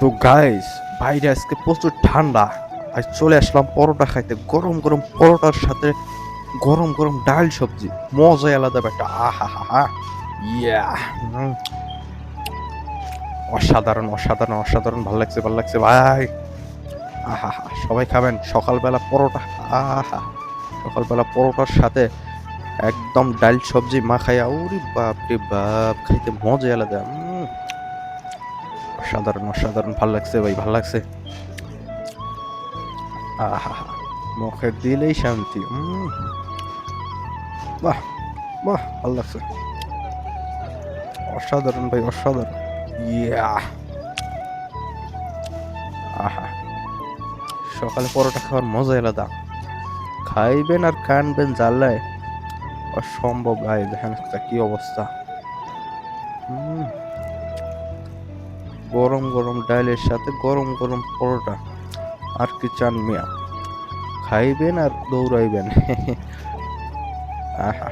তো গাইস বাইরে আজকে প্রচুর ঠান্ডা। আজ চলে আসলাম পরোটা খাইতে। গরম গরম পরোটার সাথে গরম গরম ডাল সবজি। মজাই আলাদা একটা আহা হা হা ইয়া অসাধারণ অসাধারণ অসাধারণ। ভালো লাগছে ভালো লাগছে। ভাই। আহা হা সবাই খাবেন। সকালবেলা পরোটা। আহা। সকালবেলা পরোটার সাথে একদম ডাল সবজি মাখাইয়া, ওরে বাপ রে বাপ, খাইতে মজাই আলাদা। অসাধারণ অসাধারণ। ভালো লাগছে ভাই, ভালো লাগছে। আহা মুখে দিলেই শান্তি। বাহ বাহ, ভালো লাগছে। অসাধারণ ভাই, অসাধারণ। ইয়া আহা, সকালে পরোটা খাওয়ার মজা আলাদা। খাইবেন আর কানবেন জ্বালায়। অসম্ভব ভাই, দেখেন কি অবস্থা। উম। গরম গরম ডালের সাথে গরম গরম পরোটা। আর কি চান মিয়া? খাইবেন আর দৌড়াইবেন। আহা।